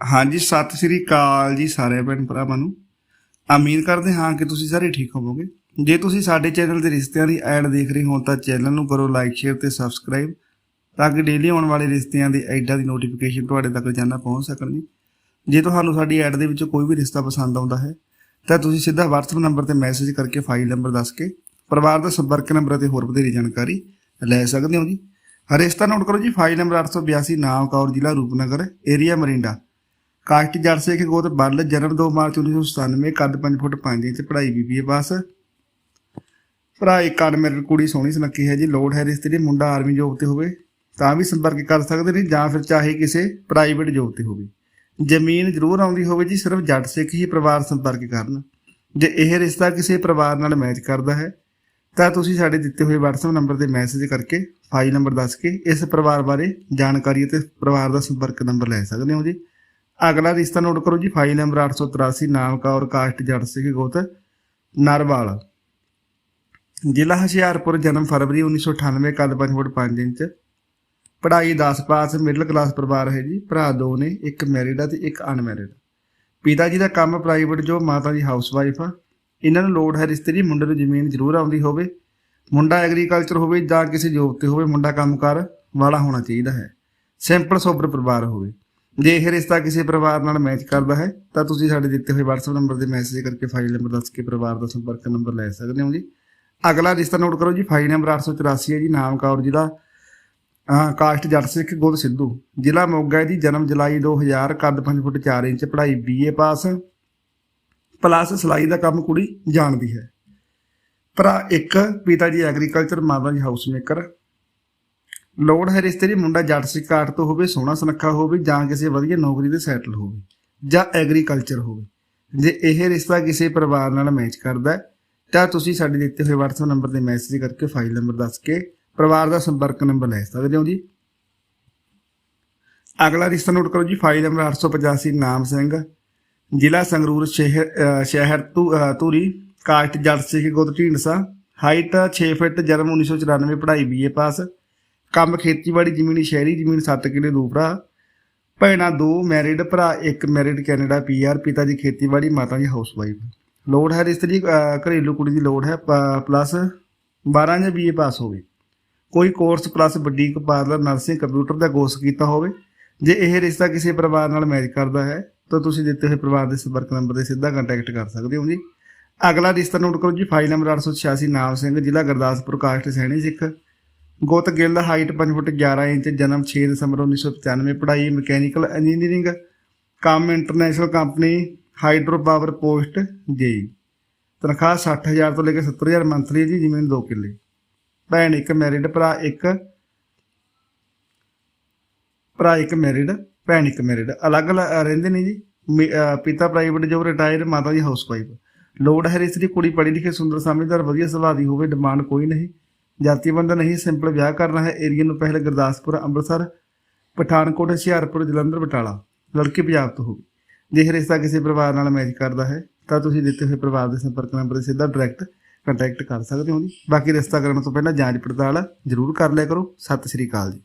ਹਾਂਜੀ, ਸਤਿ ਸ੍ਰੀ ਅਕਾਲ ਜੀ ਸਾਰੇ ਭੈਣ ਭਰਾਵਾਂ ਨੂੰ। ਉਮੀਦ ਕਰਦੇ ਹਾਂ ਕਿ ਤੁਸੀਂ ਸਾਰੇ ਠੀਕ ਹੋਵੋਗੇ। ਜੇ ਤੁਸੀਂ ਸਾਡੇ ਚੈਨਲ ਦੇ ਰਿਸ਼ਤਿਆਂ ਦੀ ਐਡ ਦੇਖ ਰਹੇ ਹੋ ਤਾਂ ਚੈਨਲ ਨੂੰ ਕਰੋ ਲਾਈਕ, ਸ਼ੇਅਰ ਤੇ ਸਬਸਕ੍ਰਾਈਬ ਤਾਂ ਕਿ ਡੇਲੀ ਆਉਣ ਵਾਲੇ ਰਿਸ਼ਤਿਆਂ ਦੀ ਐਡਾਂ ਦੀ ਨੋਟੀਫਿਕੇਸ਼ਨ ਤੁਹਾਡੇ ਤੱਕ ਰੋਜ਼ਾਨਾ ਪਹੁੰਚ ਸਕਣ ਜੇ। ਤੁਹਾਨੂੰ ਸਾਡੀ ਐਡ ਦੇ ਵਿੱਚੋਂ ਕੋਈ ਵੀ ਰਿਸ਼ਤਾ ਪਸੰਦ ਆਉਂਦਾ ਹੈ, ਤਾਂ ਤੁਸੀਂ ਸਿੱਧਾ WhatsApp ਨੰਬਰ ਤੇ ਮੈਸੇਜ ਕਰਕੇ ਫਾਈਲ ਨੰਬਰ ਦੱਸ ਕੇ ਪਰਿਵਾਰ ਦਾ ਸੰਪਰਕ ਨੰਬਰ ਅਤੇ ਹੋਰ ਵਧੇਰੀ ਜਾਣਕਾਰੀ ਲੈ ਸਕਦੇ ਹੋ ਜੀ। ਰਿਸ਼ਤਾ ਨੋਟ ਕਰੋ ਜੀ ਫਾਈਲ ਨੰਬਰ 882 ਨਾਮ ਕੌਰ, ਜ਼ਿਲ੍ਹਾ ਰੂਪਨਗਰ ਏਰੀਆ ਮਰਿੰਡਾ। ਕਾਸਟ ਜਰਸੇ ਕੇ ਗੋਤ ਬੱਲ ਜਨਮ 2 ਮਾਰਚ 1997 ਕੱਦ 5 ਫੁੱਟ 5 ਇੰਚ, ਪੜ੍ਹਾਈ ਬੀਬੀਏ ਪਾਸ। ਭਰਾ ਇੱਕ ਮੇਰੇ ਕੁੜੀ ਸੋਹਣੀ ਸੁਨੱਖੀ ਹੈ ਜੀ, ਲੋੜ ਹੈ ਰਿਸ਼ਤੇ ਦੀ, ਮੁੰਡਾ ਆਰਮੀ ਜੋਬ ਤੇ ਹੋਵੇ, ਤਾਂ ਵੀ ਸੰਪਰਕ ਕਰ ਸਕਦੇ ਨੇ ਜਾਂ ਫਿਰ ਚਾਹੇ ਕਿਸੇ ਪ੍ਰਾਈਵੇਟ ਜੋਬ ਤੇ ਹੋਵੇ। ਜ਼ਮੀਨ ਜ਼ਰੂਰ ਆਉਂਦੀ ਹੋਵੇ ਜੀ, ਸਿਰਫ ਜੱਟ ਸਿੱਖ ਹੀ ਪਰਿਵਾਰ ਸੰਪਰਕ ਕਰਨ। ਜੇ ਇਹ ਰਿਸ਼ਤਾ ਕਿਸੇ ਪਰਿਵਾਰ ਨਾਲ ਮੈਚ ਕਰਦਾ ਹੈ, ਤਾਂ ਤੁਸੀਂ ਸਾਡੇ ਦਿੱਤੇ ਹੋਏ WhatsApp ਨੰਬਰ ਤੇ ਮੈਸੇਜ ਕਰਕੇ ਫਾਈਲ ਨੰਬਰ ਦੱਸ ਕੇ ਇਸ ਪਰਿਵਾਰ ਬਾਰੇ ਜਾਣਕਾਰੀ ਅਤੇ ਪਰਿਵਾਰ ਦਾ ਸੰਪਰਕ ਨੰਬਰ ਲੈ ਸਕਦੇ ਹੋ ਜੀ। ਅਗਲਾ ਰਿਸ਼ਤਾ ਨੋਟ ਕਰੋ ਜੀ ਫਾਈਲ ਨੰਬਰ 883 ਨਾਮ ਕੌਰ ਕਾਸਟ ਜੜ ਸਿੰਘ ਗੋਤ, ਨਰਵਾਲ। ਜ਼ਿਲ੍ਹਾ ਹੁਸ਼ਿਆਰਪੁਰ, ਜਨਮ ਫਰਵਰੀ 1998 ਕੱਦ 5 ਫੁੱਟ 5 ਇੰਚ। ਪੜ੍ਹਾਈ 10 ਪਾਸ ਮਿਡਲ ਕਲਾਸ ਪਰਿਵਾਰ ਹੈ ਜੀ। ਭਰਾ ਦੋ ਨੇ, ਇੱਕ ਮੈਰਿਡ ਆ ਤੇ ਇੱਕ ਅਨਮੈਰਿਡ ਪਿਤਾ ਜੀ ਦਾ ਕੰਮ ਪ੍ਰਾਈਵੇਟ ਜੋ ਮਾਤਾ ਜੀ ਹਾਊਸ ਵਾਈਫ ਆ। ਇਹਨਾਂ ਨੂੰ ਲੋੜ ਹੈ ਰਿਸ਼ਤੇ ਦੀ, ਮੁੰਡੇ ਨੂੰ ਜ਼ਮੀਨ ਜ਼ਰੂਰ ਆਉਂਦੀ ਹੋਵੇ। ਮੁੰਡਾ ਐਗਰੀਕਲਚਰ ਹੋਵੇ ਜਾਂ ਕਿਸੇ ਜੋਬ ਤੇ ਹੋਵੇ, ਮੁੰਡਾ ਕੰਮਕਾਰ ਵਾਲਾ ਹੋਣਾ ਚਾਹੀਦਾ ਹੈ। ਸਿੰਪਲ ਸੋਬਰ ਪਰਿਵਾਰ ਹੋਵੇ। ਜੇ ਇਹ ਰਿਸ਼ਤਾ ਕਿਸੇ ਪਰਿਵਾਰ ਨਾਲ ਮੈਚ ਕਰਦਾ ਹੈ, ਤਾਂ ਤੁਸੀਂ ਸਾਡੇ ਦਿੱਤੇ ਹੋਏ WhatsApp ਨੰਬਰ ਤੇ ਮੈਸੇਜ ਕਰਕੇ ਫਾਈਲ ਨੰਬਰ ਦੱਸ ਕੇ ਪਰਿਵਾਰ ਦਾ ਸੰਪਰਕ ਨੰਬਰ ਲੈ ਸਕਦੇ ਹੋ ਜੀ। ਅਗਲਾ ਰਿਸ਼ਤਾ ਨੋਟ ਕਰੋ ਜੀ ਫਾਈਲ ਨੰਬਰ 884 ਹੈ ਜੀ, ਨਾਮ ਕੌਰ ਜ਼ਿਲ੍ਹਾ ਹਾਂ ਕਾਸਟ ਜੱਟ ਸਿੱਖ ਗੁਰ ਸਿੱਧੂ। ਜ਼ਿਲ੍ਹਾ ਮੋਗਾ ਹੈ ਜੀ, ਜਨਮ ਜੁਲਾਈ 2000 ਕੱਦ 5 ਫੁੱਟ 4 ਇੰਚ, ਪੜ੍ਹਾਈ ਬੀਏ ਪਾਸ ਪਲੱਸ ਸਿਲਾਈ ਦਾ ਕੰਮ ਕੁੜੀ ਜਾਣਦੀ ਹੈ। ਭਰਾ ਇੱਕ, ਪਿਤਾ ਜੀ ਐਗਰੀਕਲਚਰ ਮਾਤਾ ਜੀ ਹਾਊਸ ਮੇਕਰ ਲੋੜ ਹੈ ਰਿਸ਼ਤੇ ਦੀ ਮੁੰਡਾ ਜੱਟ ਸਿੱਖ ਕਾਟ ਤੋਂ ਹੋਵੇ, ਸੋਹਣਾ ਸੁਨੱਖਾ ਹੋਵੇ ਜਾਂ ਕਿਸੇ ਵਧੀਆ ਨੌਕਰੀ ਤੇ ਸੈਟਲ ਹੋਵੇ ਜਾਂ ਐਗਰੀਕਲਚਰ ਹੋਵੇ। ਜੇ ਇਹ ਰਿਸ਼ਤਾ ਕਿਸੇ ਪਰਿਵਾਰ ਨਾਲ ਮੈਚ ਕਰਦਾ ਤਾਂ ਤੁਸੀਂ ਸਾਡੇ ਦਿੱਤੇ ਹੋਏ WhatsApp ਨੰਬਰ ਤੇ ਮੈਸੇਜ ਕਰਕੇ ਫਾਈਲ ਨੰਬਰ ਦੱਸ ਕੇ ਪਰਿਵਾਰ ਦਾ ਸੰਪਰਕ ਨੰਬਰ ਲੈ ਸਕਦੇ ਹੋ ਜੀ। ਅਗਲਾ ਰਿਸ਼ਤਾ ਨੋਟ ਕਰੋ ਜੀ ਫਾਈਲ ਨੰਬਰ 885 ਨਾਮ ਸਿੰਘ, ਜ਼ਿਲ੍ਹਾ ਸੰਗਰੂਰ, ਸ਼ਹਿਰ ਸ਼ਹਿਰ ਧੂ- ਧੂਰੀ, ਕਾਸਟ ਜੱਟ ਸਿੱਖ ਗੁੱਤ ਢੀਂਡਸਾ ਹਾਈਟ 6 ਫੁੱਟ, ਜਨਮ 1994 ਪੜ੍ਹਾਈ ਬੀਏ ਪਾਸ ਕੰਮ ਖੇਤੀਬਾੜੀ ਜ਼ਮੀਨ ਸ਼ਹਿਰੀ ਜ਼ਮੀਨ 7 ਕਿੱਲੇ ਦੋ ਭਰਾ, ਭੈਣਾਂ ਦੋ ਮੈਰਿਡ ਭਰਾ, ਇੱਕ ਮੈਰਿਡ ਕੈਨੇਡਾ ਪੀਆਰ ਪਿਤਾ ਜੀ ਖੇਤੀਬਾੜੀ, ਮਾਤਾ ਜੀ ਹਾਊਸਵਾਈਫ ਲੋੜ ਹੈ ਰਿਸ਼ਤੇ ਘਰੇਲੂ ਕੁੜੀ ਦੀ ਲੋੜ ਹੈ ਪਲੱਸ 12 ਜਾਂ ਬੀਏ ਪਾਸ ਹੋਵੇ। ਕੋਈ course plus boutique parlour nursing computer ਦਾ ਕੋਰਸ ਕੀਤਾ ਹੋਵੇ, ਜੇ ਇਹ ਰਿਸ਼ਤਾ ਕਿਸੇ ਪਰਿਵਾਰ ਨਾਲ ਮੈਚ ਕਰਦਾ ਹੈ, ਤਾਂ ਤੁਸੀਂ ਦਿੱਤੇ ਹੋਏ ਪਰਿਵਾਰ ਦੇ ਸੰਪਰਕ ਨੰਬਰ ਤੇ ਸਿੱਧਾ ਕੰਟੈਕਟ ਕਰ ਸਕਦੇ ਹੋ ਜੀ। ਅਗਲਾ ਰਿਸ਼ਤਾ ਨੋਟ ਕਰੋ ਜੀ ਫਾਈਲ ਨੰਬਰ 886 ਨਾਮ ਸਿੰਘ, ਜ਼ਿਲ੍ਹਾ ਗੁਰਦਾਸਪੁਰ, ਕਾਸਟ, ਸੈਣੀ, ਸਿੱਖ। ਗੋਤ ਗਿੱਲ, ਹਾਈਟ 5 ਫੁੱਟ 11 ਇੰਚ, ਜਨਮ 6 ਦਸੰਬਰ 1995 ਪੜ੍ਹਾਈ ਮਕੈਨੀਕਲ ਇੰਜੀਨੀਅਰਿੰਗ, ਕੰਮ international company, hydro power post, JE. ਤਨਖਾਹ 60000 ਤੋਂ ਲੈ ਕੇ 70000 ਮੰਥਲੀ ਜੀ ਜ਼ਮੀਨ 2 ਕਿੱਲੇ। ਭੈਣ ਇੱਕ ਮੈਰਿਡ ਭਰਾ ਇੱਕ ਭਰਾ ਇੱਕ ਮੈਰਿਡ ਭੈਣ ਇੱਕ ਮੈਰਿਡ ਅਲੱਗ ਰਹਿੰਦੇ ਨੇ ਜੀ। ਮੇ- ਪਿਤਾ ਪ੍ਰਾਈਵੇਟ ਜੋਬ ਰਿਟਾਇਰ ਮਾਤਾ ਜੀ ਹਾਊਸ ਵਾਈਫ ਲੋੜ ਹੈ ਇਸ ਦੀ ਕੁੜੀ ਪੜ੍ਹੀ ਲਿਖੀ, ਸੁੰਦਰ, ਸਮਝਦਾਰ, ਵਧੀਆ ਸੁਭਾਅ ਦੀ ਹੋਵੇ ਡਿਮਾਂਡ ਕੋਈ ਨਹੀਂ। ਜਾਤੀ ਬੰਦਾ ਨਹੀਂ, ਸਿੰਪਲ ਵਿਆਹ ਕਰਨਾ ਹੈ। ਏਰੀਆ ਨੂੰ ਪਹਿਲੇ ਗੁਰਦਾਸਪੁਰ, ਅੰਮ੍ਰਿਤਸਰ, ਪਠਾਨਕੋਟ, ਹੁਸ਼ਿਆਰਪੁਰ, ਜਲੰਧਰ, ਬਟਾਲਾ। ਲੜਕੀ ਪੰਜਾਬ ਤੋਂ ਹੋਵੇ ਜੇ ਰਿਸ਼ਤਾ ਕਿਸੇ ਪਰਿਵਾਰ ਨਾਲ ਮੈਚ ਕਰਦਾ ਹੈ, ਤਾਂ ਤੁਸੀਂ ਦਿੱਤੇ ਹੋਏ ਪਰਿਵਾਰ ਦੇ ਸੰਪਰਕ ਨੰਬਰ ਤੇ ਸਿੱਧਾ ਡਾਇਰੈਕਟ ਕੰਟੈਕਟ ਕਰ ਸਕਦੇ ਹੋ ਜੀ। ਬਾਕੀ ਰਿਸ਼ਤਾ ਕਰਨ ਤੋਂ ਪਹਿਲਾਂ ਜਾਂਚ ਪੜਤਾਲ ਜ਼ਰੂਰ ਕਰ ਲਿਆ ਕਰੋ। ਸਤਿ ਸ਼੍ਰੀ ਅਕਾਲ ਜੀ।